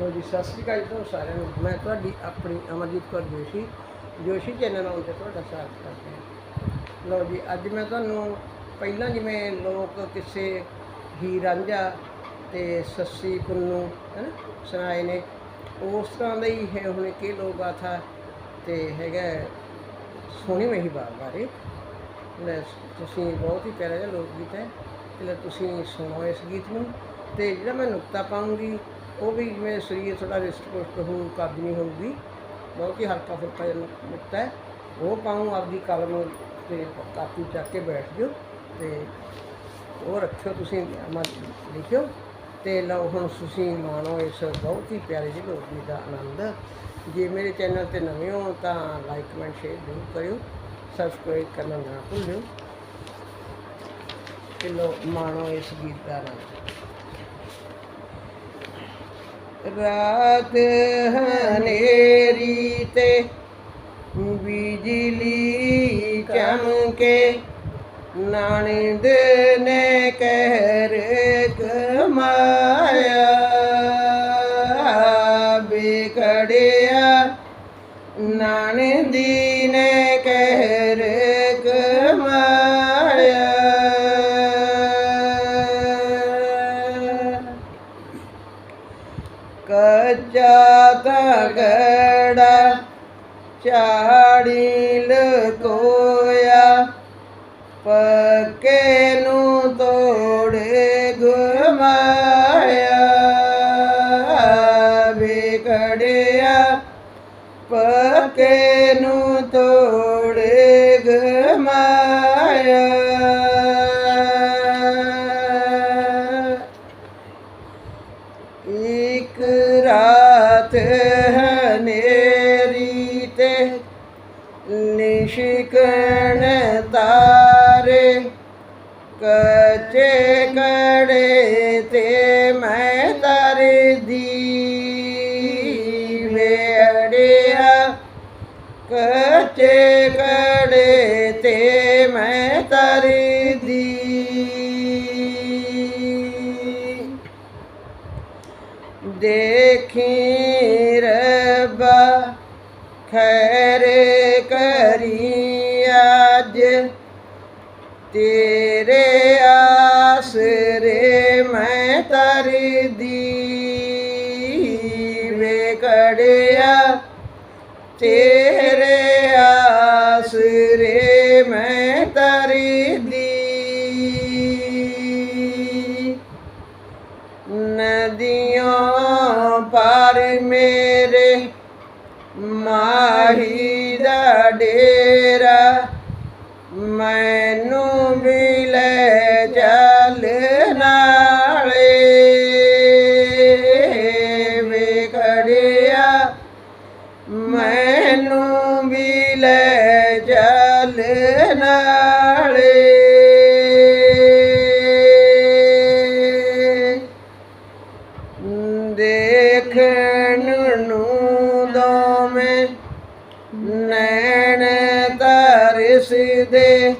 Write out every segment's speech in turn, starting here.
ਲੋ ਜੀ, ਸਤਿ ਸ਼੍ਰੀ ਅਕਾਲ ਜੀ ਤੁਹਾਨੂੰ ਸਾਰਿਆਂ ਨੂੰ। ਮੈਂ ਤੁਹਾਡੀ ਆਪਣੀ ਅਮਰਜੀਤ ਕੌਰ ਜੋਸ਼ੀ ਜੋਸ਼ੀ ਚੈਨਲ ਆਉਣ 'ਤੇ ਤੁਹਾਡਾ ਸਵਾਗਤ ਕਰਦੇ ਹਾਂ। ਲੋ ਜੀ, ਅੱਜ ਮੈਂ ਤੁਹਾਨੂੰ ਪਹਿਲਾਂ ਜਿਵੇਂ ਲੋਕ ਕਿਸੇ ਹੀ ਰਾਂਝਾ ਤੇ ਸੱਸੀ ਪੁੰਨੂ, ਹਨ, ਸੁਣਾਏ ਨੇ, ਉਸ ਤਰ੍ਹਾਂ ਦਾ ਹੀ ਹੈ ਹੁਣ ਕਿ ਲੋਕ ਗਾਥਾ ਤੇ ਹੈਗਾ ਸੋਹਣੀ ਮਹੀ ਬਾਗ ਬਾਰੇ। ਲੈ, ਤੁਸੀਂ ਬਹੁਤ ਹੀ ਪਿਆਰਾ ਜਿਹਾ ਲੋਕ ਗੀਤ ਹੈ, ਤੇ ਤੁਸੀਂ ਸੁਣੋ ਇਸ ਗੀਤ ਨੂੰ। ਤੇ ਜਿਹੜਾ ਮੈਂ ਨੁਕਤਾ ਪਾਉਂਗੀ ਉਹ ਵੀ ਜਿਵੇਂ ਸਰੀਰ ਥੋੜਾ ਰਿਸਟ ਪੁਸ਼ਟ ਹੋਊ ਕਬਜ਼ ਹੋਊਗੀ, ਬਹੁਤ ਹੀ ਹਲਕਾ ਫੁਲਕਾ ਜਿਹਾ ਨੁਕ- ਹੈ। ਉਹ ਪਾਉਂ ਆਪਦੀ ਕਲਮ ਤੇ ਕਾਪੀ ਚੱਕ ਕੇ ਬੈਠ ਜਾਓ ਤੇ ਉਹ ਰੱਖਿਓ ਤੁਸੀਂ ਅਮਰ ਲਿਖਿਓ। ਤੇ ਲਓ ਹੁਣ ਤੁਸੀਂ ਮਾਣੋ ਇਸ ਬਹੁਤ ਹੀ ਪਿਆਰੇ ਜਿਹੇ ਲੋਕ ਗੀਤ ਦਾ ਆਨੰਦ। ਜੇ ਮੇਰੇ ਚੈਨਲ ਤੇ ਨਵੇਂ ਹੋ ਤਾਂ ਲਾਈਕ ਕਮੈਂਟ ਸ਼ੇਅਰ ਜ਼ਰੂਰ ਕਰਿਓ। ਸਬਸਕ੍ਰਾਈਬ ਕਰਨਾ ਨਾ ਭੁੱਲਿਓ। ਤੇ ਲਓ ਮਾਣੋ ਇਸ ਗੀਤ ਦਾ ਆਨੰਦ। ਰਾਤ ਹਨੇਰੀ ਤੇ ਬਿਜਲੀ ਚਮਕੇ ਨਾਨਿੰਦ ਨੇ ਕਹਿਰ ਕਮਾਇਆ ਬਿਕੜਿਆ ਨਾਨਿੰਦੀ ਕੱਚਾ ਤਗੜਾ ਝਾੜੀ ਲਕੋਇਆ ਪੱਕੇ ਨੂੰ ਤੋੜੇ ਘੁਮਾਇਆ ਵਿਕੜਿਆ ਨਿਸ਼ਕਣ ਤਾਰੇ, ਕੱਚੇ ਕੜੇ ਤੇ ਮੈਂ ਤਰਦੀ ਵੇੜਿਆ ਕੱਚੇ ਕੜੇ ਤੇ ਮੈਂ ਤਰਦੀ ਦੇਖੀ ਰੱਬਾ ਖੈਰੇ ਤੇਰੇ ਆਸਰੇ ਮੈਂ ਤਰਦੀ ਵੇਕੜਿਆ ਤੇਰੇ ਆਸਰੇ ਮੈਂ ਤਰਦੀ ਨਦੀਆਂ ਪਰ ਮੇਰੇ ਮਾਹੀ ਦਾ ਡੇਰਾ। ਮੈਂ ਨੈਣ ਤਰਸਦੇ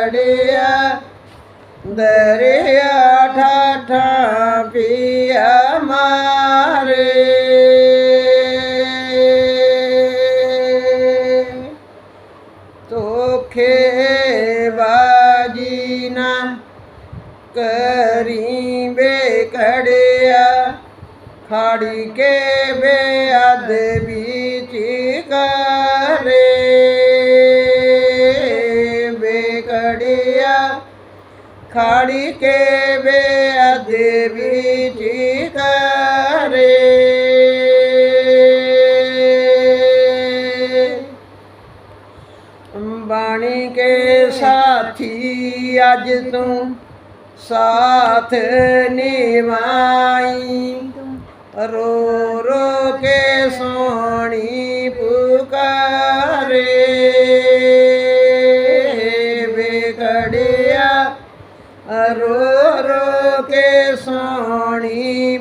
ਬੇਕੜਿਆ ਦਰਿਆ ਠਾਠਾ ਪੀਆ ਮਾਰੇ। ਤੋਖੇ ਬਾਜੀ ਨਾ ਕਰੀ ਬੇਕੜਿਆ ਖਾੜੀ ਕੇ ਬੇਅਦਬੀ ਚੀਕਾ। ਖਾੜੀ ਕੇ ਬੇਅਦ ਵਿੱਚ ਕਰੇ। ਬਾਣੀ ਕੇ ਸਾਥੀ ਅੱਜ ਤੂੰ ਸਾਥ ਨਿਭਾਈ ਰੋ ਰੋ ਕੇ ਸੋਣੀ ਪੁਕਾਰੇ। ਸੋਣੀ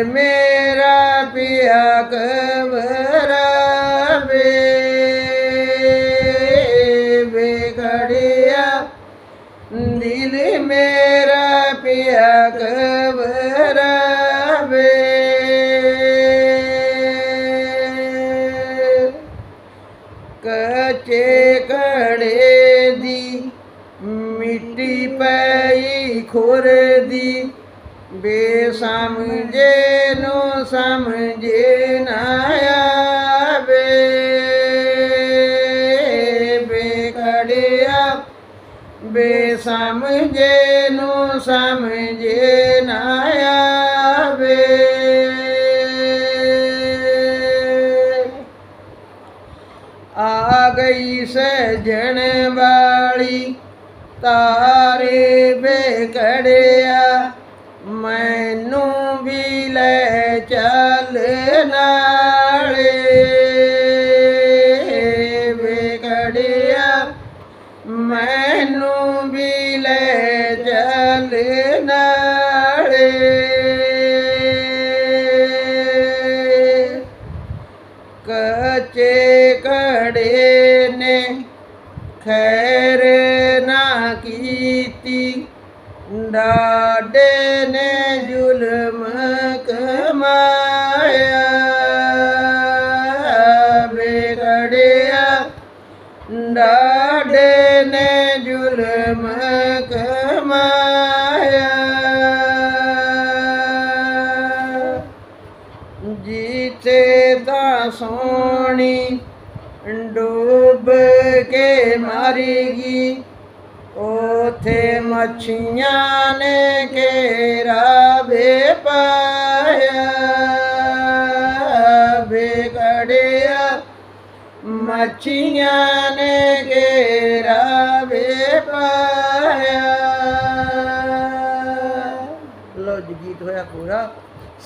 amen. ਬੇਸਮਝੇ ਨੂੰ ਸਮਝੇ ਨਾ ਆਵੇ। ਬੇਕੜਿਆ ਬੇਸਮਝੇ ਨੂੰ ਸਮਝੇ ਨਾ ਆਵੇ। ਆ ਗਈ ਸਜਣ ਵਾਲੀ, ਤਾਰੇ ਬੇਕੜਿਆ ਮੈਨੂੰ ਵੀ ਲੈ ਚੱਲ ਨਾਲੇ। ਬੇਕੜਿਆ ਮੈਨੂੰ ਵੀ ਲੈ ਚੱਲ ਨਾਲੇ। ਕੱਚੇ ਘੜੇ ਨੇ ਖੈਰ ਨਾ ਕੀਤੀ ਡਾਡੇ ਮਰਗੀ ਉਥੇ ਮੱਛੀਆਂ ਨੇ ਘੇਰਾ ਵੇ ਪਾਇਆ ਬੇਕੜਿਆ ਮੱਛੀਆਂ ਨੇ ਘੇਰਾ ਵੇ ਪਾਇਆ ਲੋ ਜੀ, ਗੀਤ ਹੋਇਆ ਪੂਰਾ।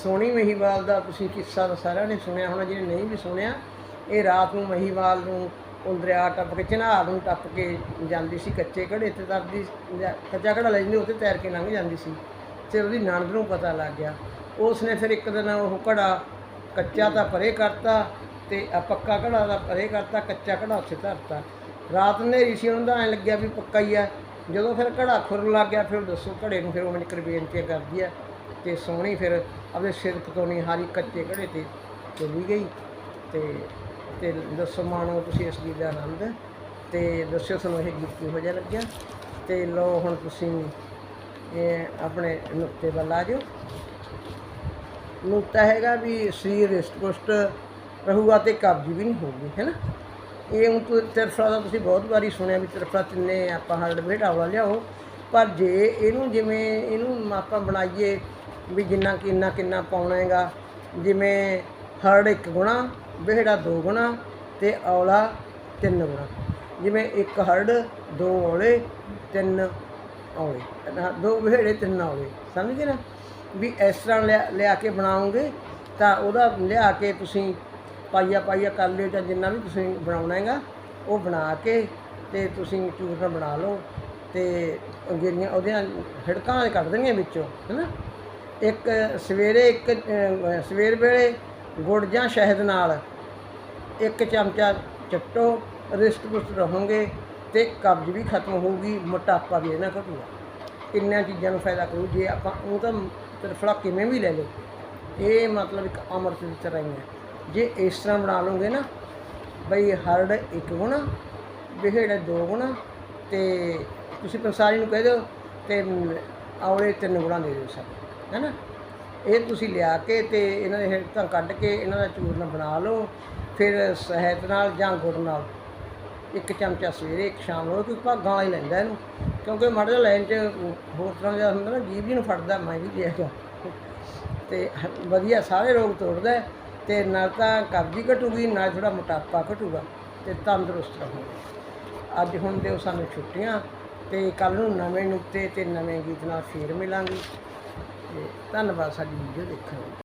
ਸੋਹਣੀ ਮਹੀਵਾਲ ਦਾ ਤੁਸੀਂ ਕਿੱਸਾ ਤਾਂ ਸਾਰਿਆਂ ਨੇ ਸੁਣਿਆ ਹੋਣਾ ਜਿਹਨੇ ਨਹੀਂ ਵੀ ਸੁਣਿਆ, ਇਹ ਰਾਤ ਨੂੰ ਮਹੀਵਾਲ ਨੂੰ ਉਹ ਦਰਿਆ ਟੱਪ ਕੇ ਚਨਾਬ ਨੂੰ ਟੱਪ ਕੇ ਜਾਂਦੀ ਸੀ ਕੱਚੇ ਘੜੇ ਤੇ ਤਰਦੀ ਜਾਂ ਕੱਚਾ ਘੜਾ ਲੈ ਜਾਂਦੀ ਉੱਤੇ ਤੈਰ ਕੇ ਲੰਘ ਜਾਂਦੀ ਸੀ। ਤੇ ਉਹਦੀ ਨਣਦ ਨੂੰ ਪਤਾ ਲੱਗ ਗਿਆ। ਉਸ ਨੇ ਫਿਰ ਇੱਕ ਦਿਨ ਉਹ ਘੜਾ ਕੱਚਾ ਤਾਂ ਪਰੇ ਕਰਤਾ ਤੇ ਆ ਪੱਕਾ ਘੜਾ ਦਾ ਪਰੇ ਕਰਤਾ, ਕੱਚਾ ਘੜਾ ਉੱਥੇ ਧਰਤਾ। ਰਾਤ ਹਨੇਰੀ ਸੀ, ਉਹਨਾਂ ਦਾ ਐਂ ਲੱਗਿਆ ਵੀ ਪੱਕਾ ਹੀ ਆ। ਜਦੋਂ ਫਿਰ ਘੜਾ ਖੁਰਨ ਲੱਗ ਗਿਆ, ਫਿਰ ਦੱਸੋ ਘੜੇ ਨੂੰ ਫਿਰ ਉਹ ਮੈਨੂੰ ਬੇਨਤੀ ਕਰਦੀ ਆ ਤੇ ਸੋਹਣੀ ਫਿਰ ਆਪਣੇ ਸਿਰ ਤੋਂ ਨਹੀਂ ਹਾਰੀ ਕੱਚੇ ਘੜੇ ਤੇ ਚਲੀ ਗਈ ਤੇ ਤੇ ਦੱਸੋ ਮਾਣੋ ਤੁਸੀਂ ਇਸ ਗੀਤ ਦਾ ਆਨੰਦ। ਤੇ ਦੱਸਿਓ ਤੁਹਾਨੂੰ ਇਹ ਗੀਤ ਕਿਹੋ ਜਿਹਾ ਲੱਗਿਆ। ਤੇ ਲਓ ਹੁਣ ਤੁਸੀਂ ਇਹ ਆਪਣੇ ਨੁਕਤੇ ਵੱਲ ਆ ਜਾਓ। ਨੁਕਤਾ ਹੈਗਾ ਵੀ ਸਰੀਰ ਰਿਸ਼ਟ-ਪੁਸ਼ਟ ਰਹੂਗਾ ਤੇ ਕਬਜ਼ ਵੀ ਨਹੀਂ ਹੋਊਗੀ, ਹੈ ਨਾ? ਇਹ ਹੁਣ ਤੁ ਤਿਰਫਲਾ ਦਾ ਤੁਸੀਂ ਬਹੁਤ ਵਾਰੀ ਸੁਣਿਆ ਵੀ ਤਿਰਫਲਾ ਤਿੰਨੇ ਆਪਾਂ ਹਰਡ ਬੇਟਾਵਲਾ ਲਿਆਓ। ਪਰ ਜੇ ਇਹਨੂੰ ਜਿਵੇਂ ਇਹਨੂੰ ਆਪਾਂ ਬਣਾਈਏ ਵੀ ਜਿੰਨਾ ਕਿੰਨਾ ਕਿੰਨਾ ਪਾਉਣਾ ਹੈਗਾ, ਜਿਵੇਂ ਹਰਡ ਇੱਕ ਗੁਣਾ ਬਿਹੜਾ ਦੋ ਗੁਣਾ ਤੇ ਔਲਾ ਤਿੰਨ ਗੁਣਾ। ਜਿਵੇਂ ਇੱਕ ਹਰੜ, ਦੋ ਔਲੇ, ਤਿੰਨ ਔਲੇ। ਦੋ ਵਿਹੜੇ, ਤਿੰਨ ਔਲੇ। ਸਮਝ ਗਏ ਨਾ? ਵੀ ਇਸ ਤਰ੍ਹਾਂ ਲਿਆ ਲਿਆ ਕੇ ਬਣਾਓਗੇ ਤਾਂ ਉਹਦਾ ਲਿਆ ਕੇ ਤੁਸੀਂ ਪਾਈਆ ਪਾਈਆ ਕਰ ਲਿਓ ਜਾਂ ਜਿੰਨਾ ਵੀ ਤੁਸੀਂ ਬਣਾਉਣਾ ਹੈਗਾ, ਉਹ ਬਣਾ ਕੇ ਤੇ ਤੁਸੀਂ ਚੂਰਨ ਬਣਾ ਲਓ ਤੇ ਗਿਰੀਆਂ ਉਹਦੀਆਂ ਹਿੜਕਾਂ ਕੱਢ ਦੇਣੀਆਂ ਵਿੱਚੋਂ ਹੈਨਾ ਇੱਕ ਸਵੇਰੇ ਇੱਕ ਸਵੇਰ ਵੇਲੇ ਗੁੜ ਜਾਂ ਸ਼ਹਿਦ ਨਾਲ ਇੱਕ ਚਮਚਾ ਚੱਟੋ ਰਿਸਟ ਪੁਸਟ ਰਹੋਗੇ ਤੇ ਕਬਜ਼ ਵੀ ਖਤਮ ਹੋਊਗੀ, ਮੋਟਾਪਾ ਵੀ ਇਹਨਾਂ ਘਟੂਗਾ। ਕਿੰਨੀਆਂ ਚੀਜ਼ਾਂ ਨੂੰ ਫਾਇਦਾ ਕਰੂ? ਜੇ ਆਪਾਂ ਉਹ ਤਾਂ ਤਰਫੜਾ ਕਿਵੇਂ ਵੀ ਲੈ ਲਓ। ਇਹ ਮਤਲਬ ਇੱਕ ਅੰਮ੍ਰਿਤ ਦੀ ਤਰ੍ਹਾਂ ਹੀ ਹੈ। ਜੇ ਇਸ ਤਰ੍ਹਾਂ ਬਣਾ ਲਓਗੇ ਨਾ, ਬਈ ਹਰੜ ਇੱਕ ਗੁਣਾ ਵਿਹੜੇ ਦੋ ਗੁਣਾ ਤੇ ਤੁਸੀਂ ਪੰਸਾਰੀ ਨੂੰ ਕਹਿ ਦਿਓ ਤੇ ਔਲੇ ਤਿੰਨ ਗੁਣਾ ਦੇ ਦਿਓ ਸਭ ਹੈਨਾ ਇਹ ਤੁਸੀਂ ਲਿਆ ਕੇ ਤੇ ਇਹਨਾਂ ਦੇ ਹਿੱਟਾਂ ਕੱਢ ਕੇ ਇਹਨਾਂ ਦਾ ਚੂਰਨ ਬਣਾ ਲਓ, ਫਿਰ ਸ਼ਹਿਦ ਨਾਲ ਜਾਂ ਗੁੜ ਨਾਲ। ਇੱਕ ਚਮਚਾ ਸਵੇਰੇ, ਇੱਕ ਸ਼ਾਮ ਨੂੰ, ਕਿਉਂਕਿ ਭਾਗਾਂ ਵਾਲਾ ਹੀ ਲੈਂਦਾ ਇਹਨੂੰ। ਕਿਉਂਕਿ ਮਾੜਾ ਜਿਹਾ ਲਾਈਨ 'ਚ ਹੋਰ ਤਰ੍ਹਾਂ ਦਾ ਹੁੰਦਾ ਨਾ, ਜੀਭ ਜੀ ਨੂੰ ਫੜਦਾ, ਮੈਂ ਵੀ ਦੇਖਿਆ ਤੇ ਹ- ਵਧੀਆ ਸਾਰੇ ਰੋਗ ਤੋੜਦਾ ਹੈ ਤੇ ਨਾਲ ਤਾਂ ਕਬਜ਼ੀ ਘਟੂਗੀ ਨਾਲ ਥੋੜਾ ਮੋਟਾਪਾ ਘਟੂਗਾ ਤੇ ਤੰਦਰੁਸਤ ਰਹੋਗੇ। ਅੱਜ ਹੁਣ ਦਿਓ ਸਾਨੂੰ ਛੁੱਟੀਆਂ ਤੇ ਕੱਲ ਨੂੰ ਨਵੇਂ ਨੁਕਤੇ ਤੇ ਨਵੇਂ ਗੀਤ ਨਾਲ ਫੇਰ ਮਿਲਾਂਗੇ। ਤੇ ਧੰਨਵਾਦ ਸਾਡੀ ਵੀਡੀਓ ਦੇਖਣ ਲਈ।